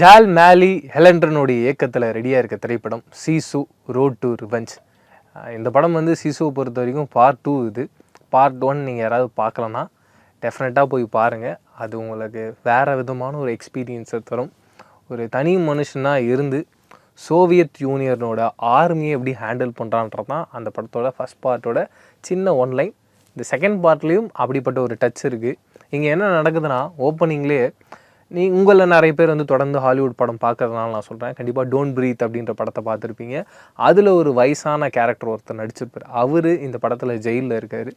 ஜால் மேலி ஹெலண்ட்ரனுடைய இயக்கத்தில் ரெடியாக இருக்க திரைப்படம் சீசு ரோட் டு ரிவெஞ்ச் இந்த படம் வந்து சீசுவை பொறுத்த வரைக்கும் பார்ட் டூ இது. பார்ட் ஒன் நீங்கள் யாராவது பார்க்கலன்னா டெஃபினட்டாக போய் பாருங்கள் அது உங்களுக்கு வேறு விதமான ஒரு எக்ஸ்பீரியன்ஸை தரும். ஒரு தனி மனுஷனாக இருந்து சோவியத் யூனியனோட ஆர்மியை எப்படி ஹேண்டில் பண்ணுறான்றது தான் அந்த படத்தோட ஃபஸ்ட் பார்ட்டோட சின்ன ஒன்லைன் இந்த செகண்ட் பார்ட்லேயும் அப்படிப்பட்ட ஒரு டச் இருக்குது இங்கே என்ன நடக்குதுன்னா ஓப்பனிங்லேயே நீ உங்களில் நிறைய பேர் வந்து தொடர்ந்து ஹாலிவுட் படம் பார்க்கறதுனால நான் சொல்கிறேன் கண்டிப்பாக டோன்ட் ப்ரீத் அப்படின்ற படத்தை பார்த்துருப்பீங்க. அதில் ஒரு வயசான கேரக்டர் ஒருத்தர் நடிச்சிருப்பார். அவர் இந்த படத்தில் ஜெயிலில் இருக்கார்.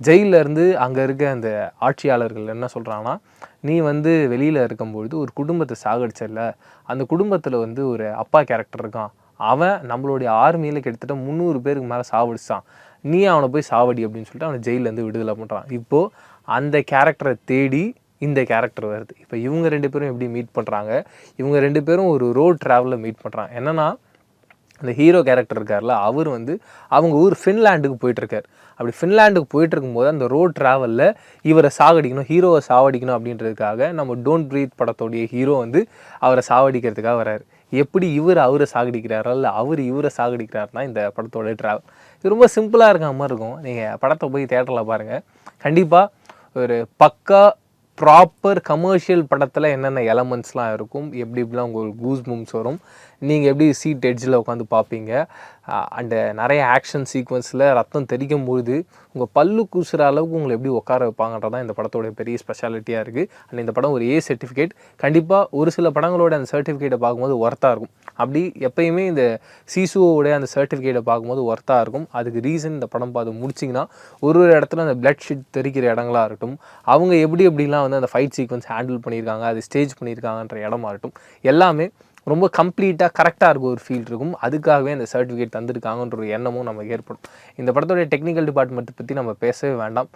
ஜெயிலில் இருந்து அங்கே இருக்க அந்த ஆட்சியாளர்கள் என்ன சொல்கிறாங்கன்னா நீ வந்து வெளியில் இருக்கும்பொழுது ஒரு குடும்பத்தை சாகடிச்சல அந்த குடும்பத்தில் வந்து ஒரு அப்பா கேரக்டர் இருக்கான். அவன் நம்மளுடைய ஆர்மியில் கிட்டத்தட்ட முந்நூறு பேருக்கு மேலே சாவடிச்சான். நீ அவனை போய் சாவடி அப்படின்னு சொல்லிட்டு அவனை ஜெயிலேருந்து விடுதலை பண்ணுறான் இப்போது அந்த கேரக்டரை தேடி இந்த கேரக்டர் வருது. இப்போ இவங்க ரெண்டு பேரும் எப்படி மீட் பண்ணுறாங்க இவங்க ரெண்டு பேரும் ஒரு ரோட் ட்ராவலில் மீட் பண்ணுறாங்க என்னன்னா அந்த ஹீரோ கேரக்டர் இருக்கார்ல அவர் வந்து அவங்க ஊர் ஃபின்லாண்டுக்கு போயிட்டுருக்கார். அப்படி ஃபின்லாண்டுக்கு போயிட்டு இருக்கும்போது அந்த ரோட் ட்ராவலில் இவரை சாவடிக்கணும் ஹீரோவை சாவடிக்கணும் அப்படின்றதுக்காக நம்ம டோன்ட் ப்ரீத் படத்தோடைய ஹீரோ வந்து அவரை சாவடிக்கிறதுக்காக வராரு. எப்படி இவர் அவரை சாகடிக்கிறாரோ இல்லை அவர் இவரை சாகடிக்கிறாருன்னா இந்த படத்தோட ட்ராவல் இது ரொம்ப சிம்பிளாக இருக்க மாதிரி இருக்கும். நீங்கள் படத்தை போய் தேட்டரில் பாருங்கள் கண்டிப்பாக ஒரு பக்கா ப்ராப்பர் கமர்ஷியல் படத்தில் என்னென்ன எலமெண்ட்ஸ்லாம் இருக்கும் எப்படி எப்படிலாம் உங்களுக்கு கூஸ் மூம்ஸ் வரும் நீங்கள் எப்படி சீட் எட்ஜில் உட்காந்து பார்ப்பீங்க? அண்டு நிறைய ஆக்ஷன் சீக்வன்ஸில் ரத்தம் தெரிக்கும் பொழுது உங்கள் பல்லு கூசுகிற அளவுக்கு உங்களை எப்படி உட்கார வைப்பாங்கன்றதான் இந்த படத்தோட பெரிய ஸ்பெஷாலிட்டியாக இருக்குது அண்ட் இந்த படம் ஒரு ஏ சர்டிஃபிகேட் கண்டிப்பாக ஒரு சில படங்களோட அந்த சர்டிஃபிகேட்டை பார்க்கும்போது ஒர்த்தாக இருக்கும். அப்படி எப்பயுமே இந்த சிசுவோடைய அந்த சர்டிஃபிகேட்டை பார்க்கும்போது ஒர்த்தாக இருக்கும். அதுக்கு ரீசன் இந்த படம் பார்த்து முடிச்சிங்கன்னா ஒரு ஒரு இடத்துல அந்த பிளட் ஷீட் தெரிக்கிற இடங்களா இருக்கட்டும் அவங்க எப்படி எப்படிலாம் வந்து அந்த ஃபைட் சீக்வன்ஸ் ஹேண்டில் பண்ணியிருக்காங்க அது ஸ்டேஜ் பண்ணியிருக்காங்கன்ற இடமா இருக்கட்டும் எல்லாமே ரொம்ப கம்ப்ளீட்டாக கரெக்டாக இருக்கும் ஒரு ஃபீல் இருக்கும். அதுக்காகவே அந்த சர்டிஃபிகேட் தந்திருக்காங்கன்ற ஒரு எண்ணமும் நமக்கு ஏற்படும். இந்த படத்தோடைய டெக்னிக்கல் டிபார்ட்மெண்ட்டை பற்றி நம்ம பேசவே வேண்டாம்.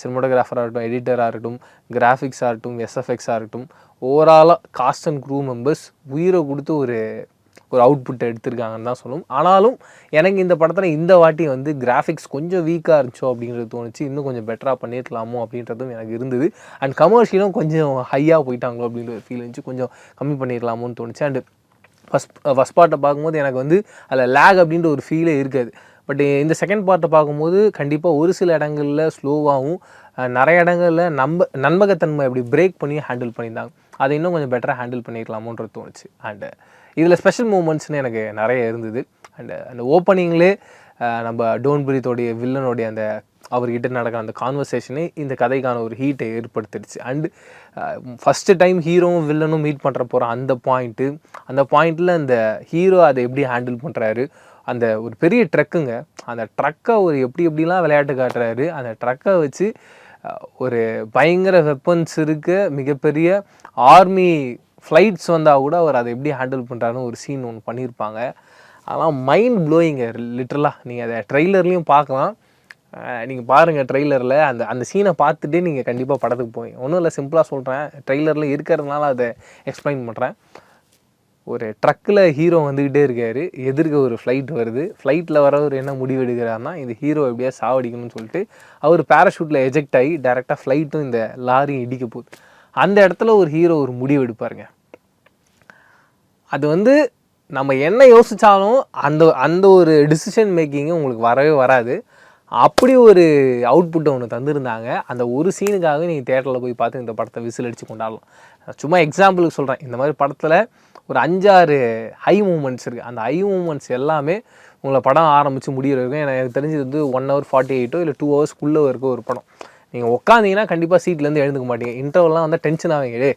சினிமோட்டோகிராஃபராக இருக்கட்டும் எடிட்டராக இருக்கட்டும் கிராஃபிக்ஸாக இருக்கட்டும் எஸ்எஃப்எக்ஸாக இருக்கட்டும் ஓவராலாக காஸ்ட் அண்ட் க்ரூ மெம்பர்ஸ் உயிரை கொடுத்து ஒரு ஒரு அவுட்புட்டை எடுத்திருக்காங்கன்னு தான் சொல்லும் ஆனாலும் எனக்கு இந்த படத்தில் இந்த வாட்டி வந்து கிராஃபிக்ஸ் கொஞ்சம் வீக்காக இருந்துச்சோ அப்படின்றது தோணுச்சு. இன்னும் கொஞ்சம் பெட்டராக பண்ணியிருக்கலாமோ அப்படின்றதும் எனக்கு இருந்தது. அண்ட் கமர்ஷியலும் கொஞ்சம் ஹையாக போயிட்டாங்களோ அப்படின்ற ஒரு ஃபீல் இருந்துச்சு. கொஞ்சம் கம்மி பண்ணிடலாமோன்னு தோணுச்சு. அண்டு ஃபஸ்ட் ஃபஸ்ட் பார்ட்டை பார்க்கும்போது எனக்கு வந்து அதில் லேக் அப்படின்ற ஒரு ஃபீலே இருக்காது. பட் இந்த செகண்ட் பார்ட்டை பார்க்கும்போது கண்டிப்பாக ஒரு சில இடங்களில் ஸ்லோவாகவும் நிறைய இடங்களில் நம்ப நம்பகத்தன்மை அப்படி பிரேக் பண்ணி ஹேண்டில் பண்ணியிருந்தாங்க. அதை இன்னும் கொஞ்சம் பெட்டராக ஹேண்டில் பண்ணியிருக்கலாமோன்றது தோணுச்சு. அண்டு இதில் ஸ்பெஷல் மூமெண்ட்ஸ்னு எனக்கு நிறைய இருந்தது. அண்டு அந்த ஓப்பனிங்லே நம்ம டோன் பிரீத்தோடைய வில்லனுடைய அந்த அவர்கிட்ட நடக்கிற அந்த கான்வர்சேஷனே இந்த கதைக்கான ஒரு ஹீட்டை ஏற்படுத்திடுச்சு. அண்டு ஃபஸ்ட்டு டைம் ஹீரோவும் வில்லனும் மீட் பண்ணுற போகிற அந்த பாயிண்ட்டு அந்த பாயிண்டில் அந்த ஹீரோ அதை எப்படி ஹேண்டில் பண்ணுறாரு அந்த ஒரு பெரிய ட்ரக்குங்க. அந்த ட்ரக்கை ஒரு எப்படி எப்படிலாம் விளையாட்டு காட்டுறாரு அந்த ட்ரக்கை வச்சு ஒரு பயங்கர வெப்பன்ஸ் இருக்க மிகப்பெரிய ஆர்மி ஃப்ளைட்ஸ் வந்தால் கூட அவர் அதை எப்படி ஹேண்டில் பண்ணுறாருன்னு ஒரு சீன் ஒன்று பண்ணியிருப்பாங்க அதெல்லாம் மைண்ட் ப்ளோயிங்க லிட்ரலாக நீங்கள் அதை ட்ரெய்லர்லேயும் பார்க்கலாம். நீங்கள் பாருங்கள் ட்ரெய்லரில் அந்த அந்த சீனை பார்த்துட்டே நீங்கள் கண்டிப்பாக படத்துக்கு போய் ஒன்றும் இல்லை சிம்பிளாக சொல்கிறேன் ட்ரெய்லரில் இருக்கிறதுனால அதை எக்ஸ்பிளைன் பண்ணுறேன் ஒரு ட்ரக்கில் ஹீரோ வந்துக்கிட்டே இருக்கார். எதிர்க்க ஒரு ஃப்ளைட் வருது. ஃப்ளைட்டில் வரவர் என்ன முடிவு எடுக்கிறாருன்னா இந்த ஹீரோ எப்படியா சாவடிக்கணும்னு சொல்லிட்டு அவர் பேராஷூட்டில் எஜெக்ட் ஆகி டேரெக்டாக ஃப்ளைட்டும் இந்த லாரியும் இடிக்க போகுது. அந்த இடத்துல ஒரு ஹீரோ ஒரு முடிவு எடுப்பாருங்க. அது வந்து நம்ம என்ன யோசித்தாலும் அந்த அந்த ஒரு டிசிஷன் மேக்கிங்கும் உங்களுக்கு வரவே வராது. அப்படி ஒரு அவுட்புட்டை ஒன்று தந்திருந்தாங்க. அந்த ஒரு சீனுக்காக நீங்கள் தேட்டரில் போய் பார்த்து இந்த படத்தை விசில் அடித்து கொண்டாடலாம். சும்மா எக்ஸாம்பிளுக்கு சொல்கிறேன் இந்த மாதிரி படத்தில் ஒரு அஞ்சாறு ஹை மூமெண்ட்ஸ் இருக்குது அந்த ஹை மூமெண்ட்ஸ் எல்லாமே உங்களை படம் ஆரம்பித்து முடிகிற வரைக்கும் எனக்கு தெரிஞ்சது வந்து ஒன் ஹவர் ஃபார்ட்டி எயிட்டோ இல்லை டூ ஹவர்ஸ்க்குள்ளே இருக்க ஒரு படம். நீங்கள் உட்காந்தீங்கன்னா கண்டிப்பாக சீட்லேருந்து எழுந்துக்க மாட்டீங்க. இன்டர்வெல்லாம் வந்து டென்ஷன் ஆவீங்க.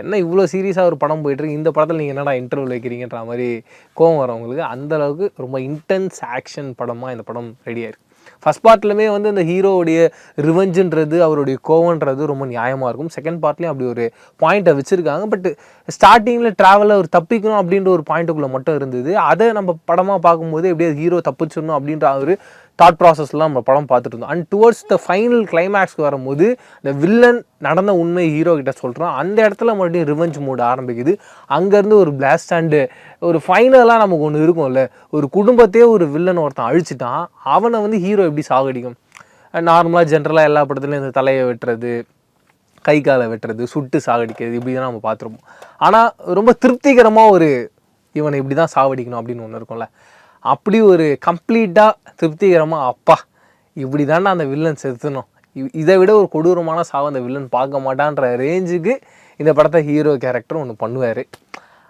என்ன இவ்வளோ சீரியஸாக ஒரு படம் போயிட்டுருக்கு இந்த படத்தில் நீங்கள் என்னடா இன்டர்வல் வைக்கிறீங்கன்ற மாதிரி கோவம் வரவங்களுக்கு அந்தளவுக்கு ரொம்ப இன்டென்ஸ் ஆக்ஷன் படமாக இந்த படம் ரெடியாக இருக்குது ஃபஸ்ட் பார்ட்லையுமே வந்து இந்த ஹீரோவுடைய ரிவெஞ்சுன்றது அவருடைய கோவன்றது ரொம்ப நியாயமாக இருக்கும். செகண்ட் பார்ட்லேயும் அப்படி ஒரு பாயிண்ட்டை வச்சுருக்காங்க. பட் ஸ்டார்டிங்கில் ட்ராவலில் ஒரு தப்பிக்கணும் அப்படின்ற ஒரு பாயிண்ட்டுக்குள்ளே மட்டும் இருந்தது. அதை நம்ம படமாக பார்க்கும்போது எப்படியாவது ஹீரோ தப்பிச்சிடணும் அப்படின்ற ஒரு தாட் ப்ராசஸ்லாம் நம்ம படம் பார்த்துட்டு இருந்தோம். அண்ட் டுவர்ட்ஸ் த ஃபைனல் கிளைமேக்ஸ்க்கு வரும்போது இந்த வில்லன் நடந்த உண்மை ஹீரோ கிட்ட சொல்கிறோம் அந்த இடத்துல மறுபடியும் ரிவெஞ்ச் மூட் ஆரம்பிக்குது. அங்கேருந்து ஒரு பிளாஸ்ட் அண்டு ஒரு ஃபைனலாக நமக்கு ஒன்று இருக்கும்ல. ஒரு குடும்பத்தையே ஒரு வில்லன் ஒருத்தன் அழிச்சிட்டான். அவனை வந்து ஹீரோ எப்படி சாகடிக்கும்? நார்மலாக ஜென்ரலாக எல்லா படத்துலையும் இந்த தலையை வெட்டுறது கை காலை வெட்டுறது சுட்டு சாகடிக்கிறது இப்படி தான் நம்ம பார்த்துருப்போம். ஆனால் ரொம்ப திருப்திகரமாக ஒரு இவனை இப்படி தான் சாவடிக்கணும் அப்படின்னு ஒன்று இருக்கும்ல. அப்படி ஒரு கம்ப்ளீட்டாக திருப்திகரமாக அப்பா இப்படி தாண்டா அந்த வில்லன் செத்துணும் இதை விட ஒரு கொடூரமான சாவு அந்த வில்லன் பார்க்க மாட்டான்ற ரேஞ்சுக்கு இந்த படத்தை ஹீரோ கேரக்டர் ஒன்று பண்ணுவார்.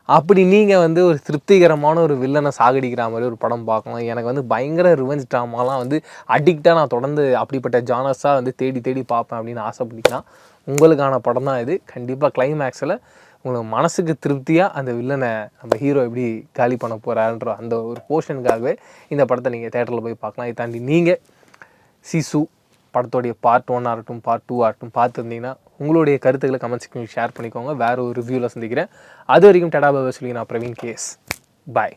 அப்படி நீங்கள் வந்து ஒரு திருப்திகரமான ஒரு வில்லனை சாகடிக்கிற மாதிரி ஒரு படம் பார்க்கணும் எனக்கு வந்து பயங்கர ரிவெஞ்ச் ட்ராமாலாம் வந்து அடிக்டாக நான் தொடர்ந்து அப்படிப்பட்ட ஜானர்ஸாக வந்து தேடி தேடி பார்ப்பேன் அப்படின்னு ஆசைப்பட்டீங்கன்னா உங்களுக்கான படம் தான் இது. கண்டிப்பாக கிளைமேக்ஸில் உங்களுக்கு மனசுக்கு திருப்தியாக அந்த வில்லனை நம்ம ஹீரோ எப்படி காலி பண்ண போகிறாருன்ற அந்த ஒரு போர்ஷனுக்காகவே இந்த படத்தை நீங்கள் தேட்டரில் போய் பார்க்கலாம். இதை தாண்டி நீங்கள் சிசு படத்தோடைய பார்ட் ஒன் ஆகட்டும் பார்ட் டூ ஆகட்டும் பார்த்துருந்தீங்கன்னா உங்களுடைய கருத்துக்களை கமெண்ட்ஸ்க்கு ஷேர் பண்ணிக்கோங்க. வேறு ஒரு ரிவ்யூவில் சந்திக்கிறேன். அது வரைக்கும் டடா சொல்லி நான் பிரவீன் கேஸ் பாய்